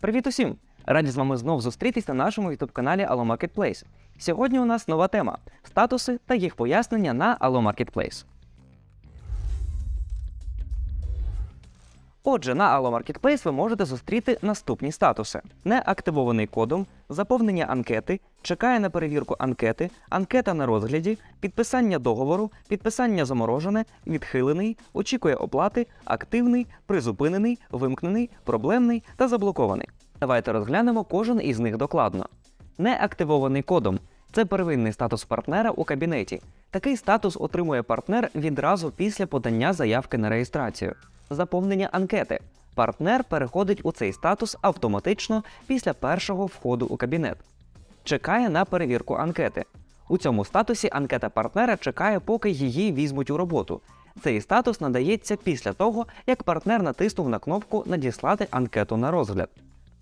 Привіт усім! Раді з вами знов зустрітись на нашому youtube каналі Allo Marketplace. Сьогодні у нас нова тема статуси та їх пояснення на Allo Marketplace. Отже, на Allo Marketplace ви можете зустріти наступні статуси: неактивований кодом, заповнення анкети, чекає на перевірку анкети, анкета на розгляді, підписання договору, підписання заморожене, відхилений, очікує оплати, активний, призупинений, вимкнений, проблемний та заблокований. Давайте розглянемо кожен із них докладно. Неактивований кодом це первинний статус партнера у кабінеті. Такий статус отримує партнер відразу після подання заявки на реєстрацію. Заповнення анкети. Партнер переходить у цей статус автоматично після першого входу у кабінет. Чекає на перевірку анкети. У цьому статусі анкета партнера чекає, поки її візьмуть у роботу. Цей статус надається після того, як партнер натиснув на кнопку Надіслати анкету на розгляд.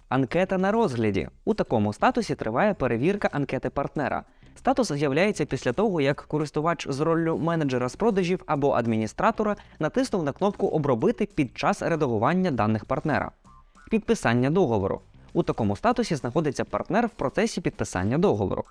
Анкета на розгляді. У такому статусі триває перевірка анкети партнера. Статус з'являється після того, як користувач з роллю менеджера з продажів або адміністратора натиснув на кнопку Обробити під час редагування даних партнера. Підписання договору. У такому статусі знаходиться партнер в процесі підписання договору.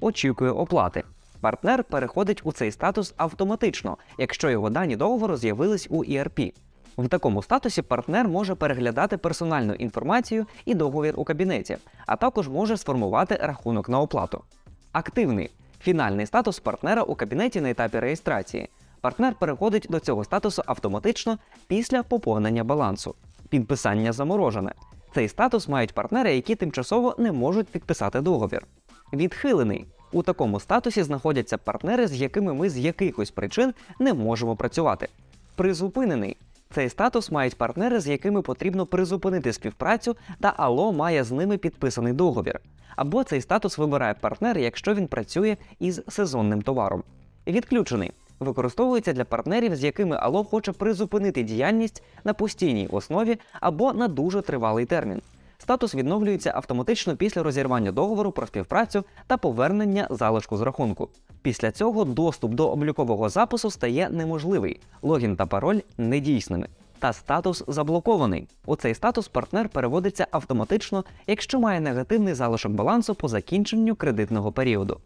Очікує оплати. Партнер переходить у цей статус автоматично, якщо його дані договору з'явились у ERP. В такому статусі партнер може переглядати персональну інформацію і договір у кабінеті, а також може сформувати рахунок на оплату. Активний фінальний статус партнера у кабінеті на етапі реєстрації. Партнер переходить до цього статусу автоматично після поповнення балансу. Підписання заморожене. Цей статус мають партнери, які тимчасово не можуть підписати договір. Відхилений. У такому статусі знаходяться партнери, з якими ми з якихось причин не можемо працювати. Призупинений. Цей статус мають партнери, з якими потрібно призупинити співпрацю, та АЛО має з ними підписаний договір. Або цей статус вибирає партнер, якщо він працює із сезонним товаром. Відключений використовується для партнерів, з якими АЛО хоче призупинити діяльність на постійній основі або на дуже тривалий термін. Статус відновлюється автоматично після розірвання договору про співпрацю та повернення залишку з рахунку. Після цього доступ до облікового запису стає неможливий, логін та пароль недійсними. Та статус заблокований. У цей статус партнер переводиться автоматично, якщо має негативний залишок балансу по закінченню кредитного періоду.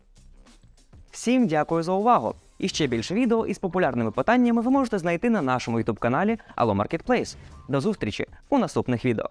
Всім дякую за увагу! І ще більше відео із популярними питаннями ви можете знайти на нашому YouTube каналі Allo Marketplace. До зустрічі у наступних відео.